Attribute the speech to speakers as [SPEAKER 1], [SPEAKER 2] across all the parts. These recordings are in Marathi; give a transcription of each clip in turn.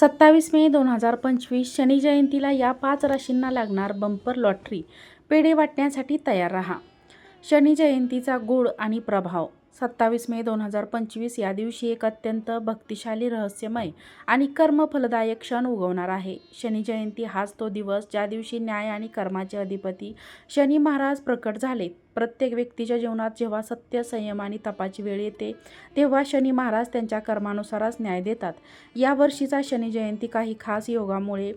[SPEAKER 1] सत्तावीस मे दोन हजार पंचवीस शनी जयंतीला या पाच राशींना लागणार बंपर लॉटरी. पेढे वाटण्यासाठी तयार रहा. शनी जयंतीचा गुळ आणि प्रभाव. सत्तावीस मे दोन हजार पंचवीस या दिवशी एक अत्यंत भक्तिशाली रहस्यमय आणि कर्मफलदायक क्षण उगवणार आहे. शनी जयंती हाच तो दिवस ज्या दिवशी न्याय आणि कर्माचे अधिपती शनी महाराज प्रकट झाले. प्रत्येक व्यक्तीच्या जीवनात जेव्हा सत्य संयम आणि तपाची वेळ येते तेव्हा शनी महाराज त्यांच्या कर्मानुसारच न्याय देतात. या वर्षीचा शनी जयंती काही खास योगामुळे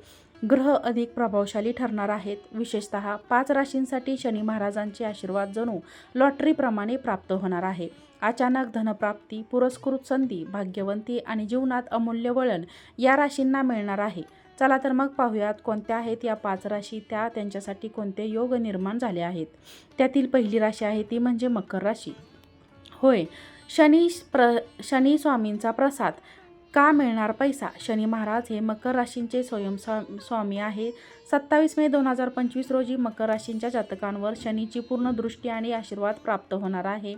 [SPEAKER 1] ग्रह अधिक प्रभावशाली ठरणार आहेत. विशेषतः पाच राशींसाठी शनी महाराजांचे आशीर्वाद जणू लॉटरीप्रमाणे प्राप्त होणार आहे. अचानक धनप्राप्ती पुरस्कृत संधी भाग्यवंती आणि जीवनात अमूल्य वळण या राशींना मिळणार आहे. चला तर मग पाहूयात कोणत्या आहेत या पाच राशी. त्या त्यांच्यासाठी कोणते योग निर्माण झाले आहेत? त्यातील पहिली राशी आहे ती म्हणजे मकर राशी. होय. शनी प्र शनी स्वामींचा प्रसाद. का मिळणार पैसा? शनी महाराज हे मकर राशींचे स्वयं स्वामी आहे. सत्तावीस मे दोन हजार पंचवीस रोजी मकर राशींच्या जातकांवर शनीची पूर्ण दृष्टी आणि आशीर्वाद प्राप्त होणार आहे.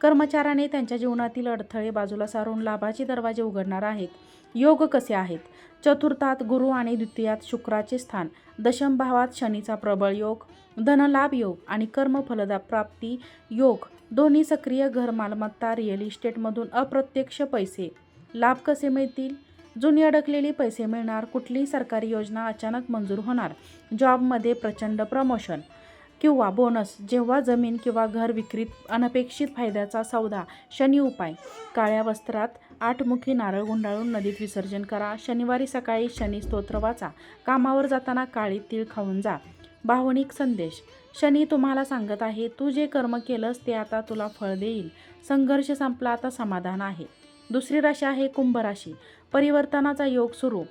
[SPEAKER 1] कर्मचाऱ्याने त्यांच्या जीवनातील अडथळे बाजूला सारून लाभाचे दरवाजे उघडणार आहेत. योग कसे आहेत? चतुर्थात गुरु आणि द्वितीयात शुक्राचे स्थान. दशम भावात शनीचा प्रबळ योग धनलाभ योग आणि कर्मफलदा प्राप्ती योग. दोन्ही सक्रिय घर मालमत्ता रिअल इस्टेटमधून अप्रत्यक्ष पैसे. लाभ कसे मिळतील? जुनी अडकलेली पैसे मिळणार कुठलीही सरकारी योजना अचानक मंजूर होणार जॉबमध्ये प्रचंड प्रमोशन किंवा बोनस जेव्हा जमीन किंवा घर विक्रीत अनपेक्षित फायद्याचा सौदा शनी उपाय. काळ्या वस्त्रात आठमुखी नारळ गुंडाळून नदीत विसर्जन करा शनिवारी सकाळी शनी स्तोत्र वाचा कामावर जाताना काळी तीळ खाऊन जा. भावनिक संदेश. शनी तुम्हाला सांगत आहे तू जे कर्म केलंस ते आता तुला फळ देईल. संघर्ष संपला आता समाधान आहे. दुसरी राशी आहे कुंभ राशी. परिवर्तनाचा योग सुरू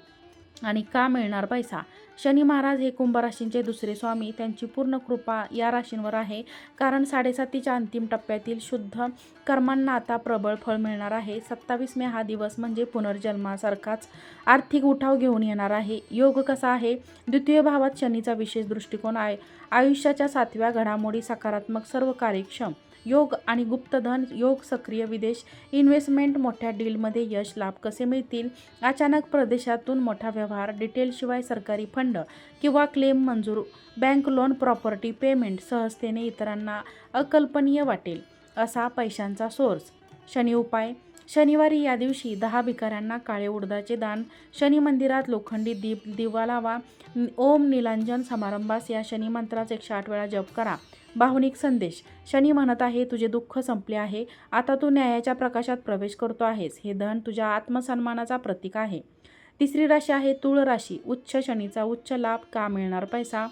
[SPEAKER 1] आणि का मिळणार पैसा? शनी महाराज हे कुंभ राशींचे दुसरे स्वामी. त्यांची पूर्ण कृपा या राशींवर आहे. कारण साडेसातीच्या अंतिम टप्प्यातील शुद्ध कर्मांना आता प्रबळ फळ मिळणार आहे. सत्तावीस मे हा दिवस म्हणजे पुनर्जन्मासारखाच आर्थिक उठाव घेऊन येणार आहे. योग कसा आहे? द्वितीय भावात शनीचा विशेष दृष्टिकोन आहे. आयुष्याच्या सातव्या घडामोडी सकारात्मक सर्व कार्यक्षम योग आणि गुप्तधन योग सक्रिय विदेश इन्व्हेस्टमेंट मोठ्या डीलमध्ये यश लाभ कसे मिळतील? अचानक प्रदेशातून मोठा व्यवहार डिटेलशिवाय सरकारी फंड किंवा क्लेम मंजूर बँक लोन प्रॉपर्टी पेमेंट सहजतेने इतरांना अकल्पनीय वाटेल असा पैशांचा सोर्स. शनी उपाय शनिवारी या दिवशी दहा भिकाऱ्यांना काळे उडदाचे दान शनी मंदिरात लोखंडी दीप दिवा लावा ओम निलांजन समारंभास या शनी मंत्राचा एकशे आठ वेळा जप करा. भावनिक संदेश. शनी म्हणत आहे तुझे दुःख संपले आहे. आता तू न्यायाच्या प्रकाशात प्रवेश करतो आहेस. हे धन तुझ्या आत्मसन्मानाचा प्रतीक आहे. तिसरी राशी आहे तुळ राशी. उच्च शनीचा उच्च लाभ. का मिळणार पैसा?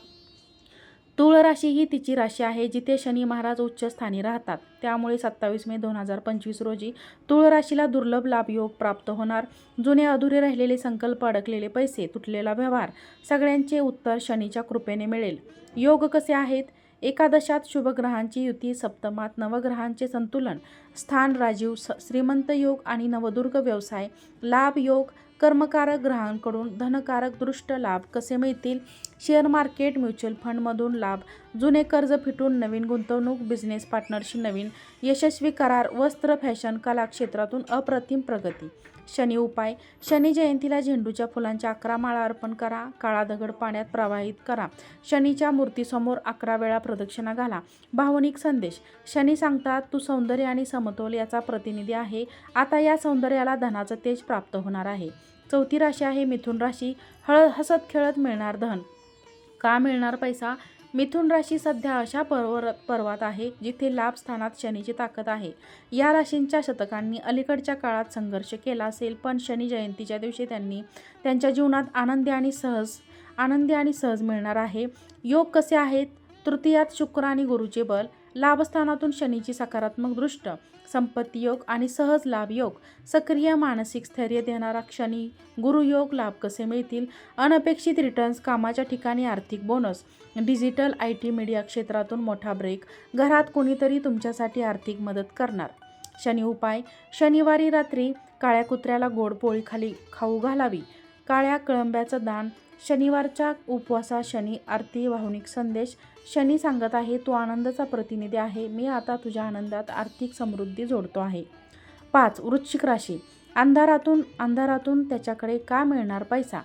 [SPEAKER 1] तुळ राशी ही तिची राशी आहे जिथे शनी महाराज उच्च स्थानी राहतात. त्यामुळे सत्तावीस मे दोन हजार पंचवीस रोजी तुळ राशीला दुर्लभ लाभ योग प्राप्त होणार. जुने अधुरे राहिलेले संकल्प अडकलेले पैसे तुटलेला व्यवहार सगळ्यांचे उत्तर शनीच्या कृपेने मिळेल. योग कसे आहेत? एकादशात शुभग्रहांची युती सप्तमात नवग्रहांचे संतुलन स्थान राजीव स श्रीमंत योग आणि नवदुर्ग व्यवसाय लाभ योग कर्मकारक ग्रहांकडून धनकारक दृष्ट लाभ कसे मिळतील? शेअर मार्केट म्युच्युअल फंडमधून लाभ जुने कर्ज फिटून नवीन गुंतवणूक बिझनेस पार्टनरशी नवीन यशस्वी करार वस्त्र फॅशन कला क्षेत्रातून अप्रतिम प्रगती. शनी उपाय शनी जयंतीला झेंडूच्या फुलांच्या अकरा माळा अर्पण करा काळा दगड पाण्यात प्रवाहित करा शनीच्या मूर्तीसमोर अकरा वेळा प्रदक्षिणा घाला. भावनिक संदेश शनी सांगतात तू सौंदर्य आणि समतोल याचा प्रतिनिधी आहे आता या सौंदर्याला धनाचं तेज प्राप्त होणार आहे. चौथी राशी आहे मिथुन राशी. हळ हसत खेळत मिळणार धन. का मिळणार पैसा? मिथुन राशी सध्या अशा पर्वर पर्वात आहे जिथे लाभ स्थानात शनीची ताकद आहे. या राशींच्या शतकांनी अलीकडच्या काळात संघर्ष केला असेल पण शनी जयंतीच्या दिवशी त्यांनी त्यांच्या जीवनात आनंदी आणि सहज आनंदी आणि सहज मिळणार आहे. योग कसे आहेत? तृतीयात शुक्र आणि गुरुचे बल. लाभस्थानातून शनीची सकारात्मक दृष्ट संपत्ती योग आणि सहज लाभ योग सक्रिय मानसिक स्थैर्य देणारा क्षणी गुरुयोग लाभ कसे मिळतील? अनपेक्षित रिटर्न्स कामाच्या ठिकाणी आर्थिक bonus digital I T media क्षेत्रातून मोठा ब्रेक घरात कोणीतरी तुमच्यासाठी आर्थिक मदत करणार? शनी उपाय शनिवारी रात्री काळ्या कुत्र्याला गोड पोळीखाली खाऊ घालावी. काळ्या कळंब्याचं दान शनिवारच्या उपवासा शनी आरती भावनिक संदेश शनी सांगत आहे तू आनंदाचा प्रतिनिधी आहे. मी आता तुझ्या आनंदात आर्थिक समृद्धी जोडतो आहे. पाच. वृश्चिक राशी. अंधारातून अंधारातून त्याच्याकडे का मिळणार पैसा?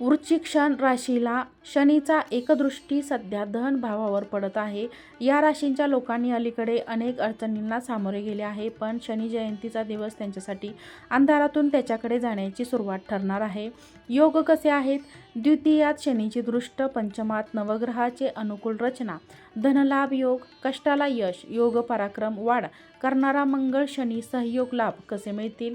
[SPEAKER 1] वृश्चिक क्षण राशीला शनीचा एकदृष्टी सध्या दहन भावावर पडत आहे. या राशींच्या लोकांनी अलीकडे अनेक अडचणींना सामोरे गेले आहे पण शनी जयंतीचा दिवस त्यांच्यासाठी अंधारातून त्याच्याकडे जाण्याची सुरुवात ठरणार आहे. योग कसे आहेत? द्वितीयात शनीची दृष्ट पंचमात नवग्रहाचे अनुकूल रचना. धनलाभ योग कष्टाला यश योग पराक्रम वाढ. करणारा मंगळ शनी सहयोग लाभ कसे मिळतील?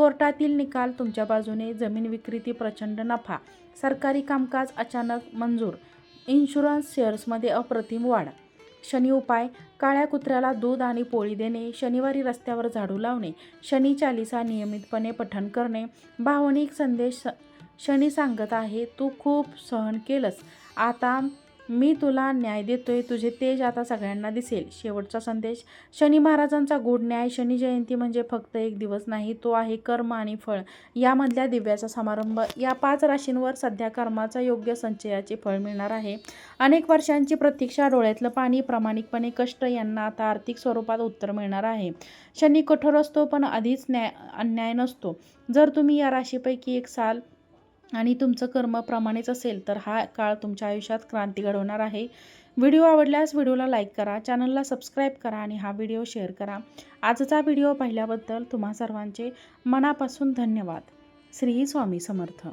[SPEAKER 1] कोर्टातील निकाल तुमच्या बाजूने जमीन विक्रीती प्रचंड नफा सरकारी कामकाज अचानक मंजूर इन्शुरन्स शेअर्समध्ये अप्रतिम वाढ. शनी उपाय काळ्या कुत्र्याला दूध आणि पोळी देणे शनिवारी रस्त्यावर झाडू लावणे शनी चालिसा नियमितपणे पठण करणे भावनिक संदेश शनी सांगत आहे तू खूप सहन केलंस. आता मी तुला न्याय देतोय तुझे तेज आता सगळ्यांना दिसेल. शेवटचा संदेश. शनी महाराजांचा गूढ न्याय शनी जयंती म्हणजे फक्त एक दिवस नाही तो आहे कर्म आणि फळ. यामधल्या दिव्याचा समारंभ. या पाच राशींवर सध्या कर्माचा योग्य संचयाचे फळ मिळणार आहे. अनेक वर्षांची प्रतीक्षा डोळ्यातलं पाणी प्रामाणिकपणे कष्ट यांना आता आर्थिक स्वरूपात उत्तर मिळणार आहे. शनी कठोर असतो पण आधीच न्याय अन्याय नसतो. जर तुम्ही या राशीपैकी एक साल आणि तुमचं कर्म प्रमाणेच असेल तर हा काळ तुमच्या आयुष्यात क्रांती घडवणार आहे. व्हिडिओ आवडल्यास व्हिडिओला लाईक करा चॅनलला सबस्क्राईब करा आणि हा व्हिडिओ शेअर करा. आजचा व्हिडिओ पाहिल्याबद्दल तुम्हा सर्वांचे मनापासून धन्यवाद. श्री स्वामी समर्थ.